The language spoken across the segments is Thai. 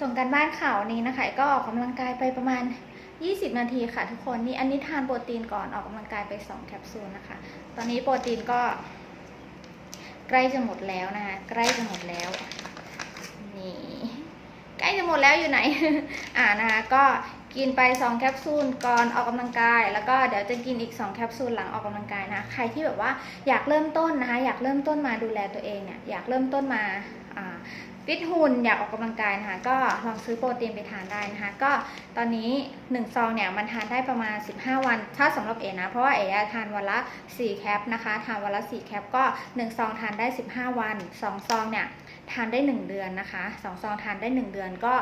ส่งการบ้านข่าวนี้นะคะก็ออกกำลังกายไปประมาณ 20 นาทีค่ะทุกคนนี่อันนี้ทานโปรตีนก่อนออกกำลังกายไป 2 แคปซูลนะคะ ตอนนี้โปรตีนก็ ใกล้จะหมดแล้วนะคะใกล้จะหมดแล้วนี่ใกล้จะหมดแล้วอยู่ไหน อ่านะคะก็กินไป 2 แคปซูลก่อนออกกำลังกาย แล้วก็เดี๋ยวจะกินอีก 2 แคปซูลหลังออกกำลังกายนะใครที่แบบว่าอยากเริ่มต้นนะคะอยากเริ่มต้นมาดูแลตัวเองเนี่ยอยากเริ่มต้นมาอ่า ฟิตหุ่นอยากออกกำลังกายนะคะ ก็ลองซื้อโปรตีนไปทานได้นะคะ ก็ตอนนี้ 1 ซองเนี่ยมันทานได้ประมาณ 15 วัน ถ้าสำหรับเอนะ เพราะว่าเอทานวันละ 4 แคปนะคะ ทานวันละ 4 แคปก็ 1 ซองทานได้ 15 วัน 2 ซองเนี่ย ทานได้ 1 เดือนนะคะ2ซองทานได้ 1 เดือนก็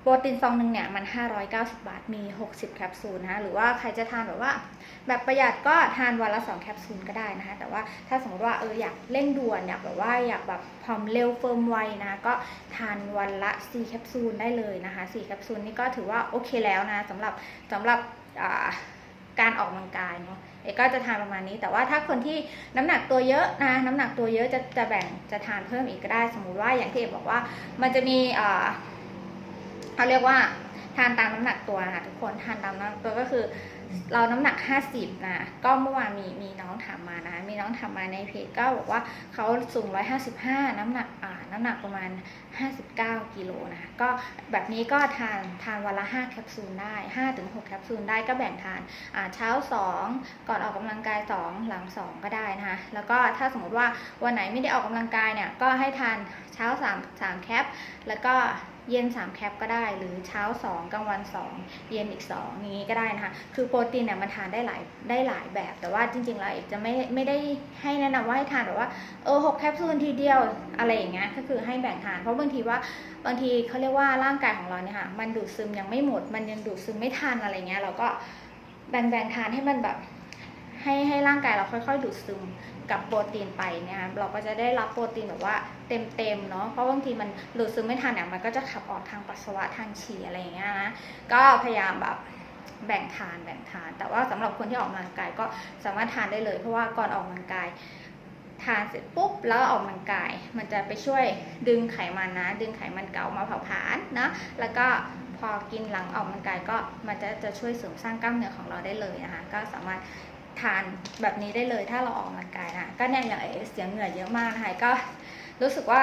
โปรตีนซองหนึ่งเนี่ยมัน 590 บาท มี 60 แคปซูลนะะหรือว่าใครจะทานแบบว่า แบบประหยัดก็ทานวันละ 2 แคปซูลก็ได้นะคะ แต่ว่าถ้าสมมติว่าเอออยากเร่งด่วน อยากแบบว่าอยากแบบผอมเร็วเฟิร์มไวนะะก็ทานวันละ 4 แคปซูลได้เลยนะคะ 4 แคปซูลนี่ก็ถือว่าโอเคแล้วนะสำหรับสำหรับอ่า การออกกำลังกายเนาะเอกก็จะทานประมาณนี้ แต่ว่าถ้าคนที่น้ำหนักตัวเยอะนะน้ำหนักตัวเยอะจะจะแบ่งจะทานเพิ่มอีกก็ได้ สมมุติว่าอย่างที่เอกบอกว่ามันจะมีเอ่อเขาเรียกว่าทานตามน้ำหนักตัวนะคะทุกคนทานตามน้ำหนักตัวก็คือเราน้ำหนัก 50 นะ ก็เมื่อวานมีมีน้องถามมานะ มีน้องถามมาในเพจก็บอกว่าเขาสูง 155 น้ำหนักอ่า น้ำหนักประมาณ 59กิโลนะคะก็แบบนี้ก็ทานทานวันละ 5 แคปซูลได้ 5-6 แคปซูลได้ก็แบ่งทานเช้า 2 ก่อนออกกำลังกาย 2 หลัง 2 ก็ได้นะคะแล้วก็ถ้าสมมติว่าวันไหนไม่ได้ออกกำลังกายเนี่ยก็ให้ทานเช้า 3 3 แคป แล้วก็ เย็น 3 แคปก็ได้ หรือเช้า 2กลางวัน 2 เย็นอีก2นี้ก็ได้นะคะ คือโปรตีนเนี่ยมันทานได้หลายได้หลายแบบ แต่ว่าจริงๆแล้วเอกจะไม่ไม่ได้ให้แนะนำว่าให้ทานแบบว่าเออหกแคปซูลทีเดียวอะไรอย่างเงี้ยก็คือให้แบ่งทาน เพราะบางทีว่าบางทีเขาเรียกว่าร่างกายของเราเนี่ยค่ะมันดูดซึมยังไม่หมด มันยังดูดซึมไม่ทันอะไรเงี้ยเราก็แบ่งๆทานให้มันแบบ ให้ให้ร่างกายเราค่อยๆ ดูดซึมกับโปรตีนไปเนี่ยค่ะเราก็จะได้รับโปรตีนแบบว่าเต็มๆเนาะเพราะบางทีมันดูดซึมไม่ทันเนี่ยมันก็จะขับออกทางปัสสาวะทางฉี่อะไรอย่างเงี้ยนะก็พยายามแบบแบ่งทานแบ่งทาน แต่ว่าสำหรับคนที่ออกกำลังกายก็สามารถทานได้เลย เพราะว่าก่อนออกกำลังกาย ทานเสร็จปุ๊บแล้วออกกำลังกาย มันจะไปช่วยดึงไขมันนะ ดึงไขมันเก่ามาเผาผลาญนะแล้วก็พอกินหลังออกกำลังกายก็มันจะจะช่วยเสริมสร้างกล้ามเนื้อของเราได้เลยนะคะ ก็สามารถ ทานแบบนี้ได้เลยถ้าเราออกกำลังกายนะก็เนี่ยอย่างเอเสียงเหงื่อเยอะมากนะคะก็รู้สึกว่า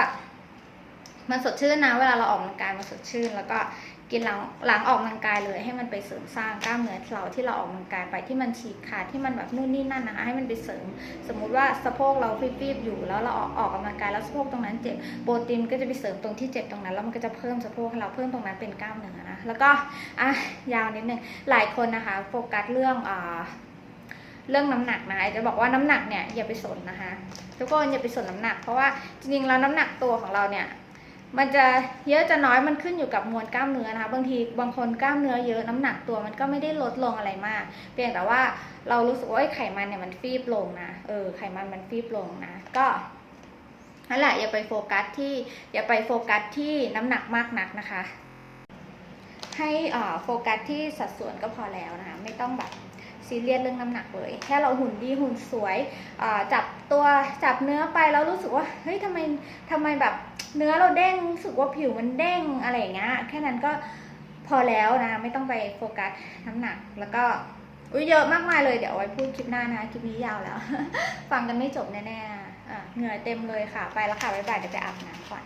มันสดชื่นนะเวลาเราออกกำลังกายมันสดชื่น แล้วก็กินหลังหลังออกกำลังกายเลย ให้มันไปเสริมสร้างกล้ามเนื้อเราที่เราออกกำลังกายไปที่มันฉีกขาดที่มันแบบนู่นนี่นั่นนะคะให้มันไปเสริม สมมุติว่าสะโพกเราฟีบๆอยู่แล้วเราออกออกกำลังกายแล้วสะโพกตรงนั้นเจ็บโปรตีนก็จะไปเสริมตรงที่เจ็บตรงนั้นแล้วมันก็จะเพิ่มสะโพกให้เราเพิ่มตรงนั้นเป็นกล้ามเนื้อนะแล้วก็อะยาวนิดนึงหลายคนนะคะ โฟกัสเรื่องอ่า เรื่องน้ำหนักนะจะบอกว่าน้ำหนักเนี่ยอย่าไปสนนะคะทุกคนอย่าไปสนน้ำหนัก เพราะว่าจริงๆแล้วน้ำหนักตัวของเราเนี่ยมันจะเยอะจะน้อยมันขึ้นอยู่กับมวลกล้ามเนื้อนะคะบางทีบางคนกล้ามเนื้อเยอะน้ำหนักตัวมันก็ไม่ได้ลดลงอะไรมาก เพียงแต่ว่าเรารู้สึกว่าไอ้ไขมันเนี่ยมันฟีบลงนะเออไขมันมันฟีบลงนะก็นั่นแหละอย่าไปโฟกัสที่อย่าไปโฟกัสที่น้ำหนักมากนักนะคะ ให้อ่าโฟกัสที่สัดส่วนก็พอแล้วนะคะไม่ต้องแบบ ซีเรียสเรื่องน้ำหนักเลย แค่เราหุ่นดีหุ่นสวยจับตัวจับเนื้อไปแล้วรู้สึกว่าเฮ้ยทำไมทำไมแบบเนื้อเราเด้งรู้สึกว่าผิวมันเด้งอะไรอย่างเงี้ยแค่นั้นก็พอแล้วนะไม่ต้องไปโฟกัสน้ำหนักแล้วก็อุ้ยเยอะมากมายเลยเดี๋ยวไว้พูดคลิปหน้านะคลิปนี้ยาวแล้ว ฟังกันไม่จบแน่ๆเหงื่อเต็มเลยค่ะ ไปแล้วค่ะบ๊ายบายเดี๋ยวไปอาบน้ำก่อน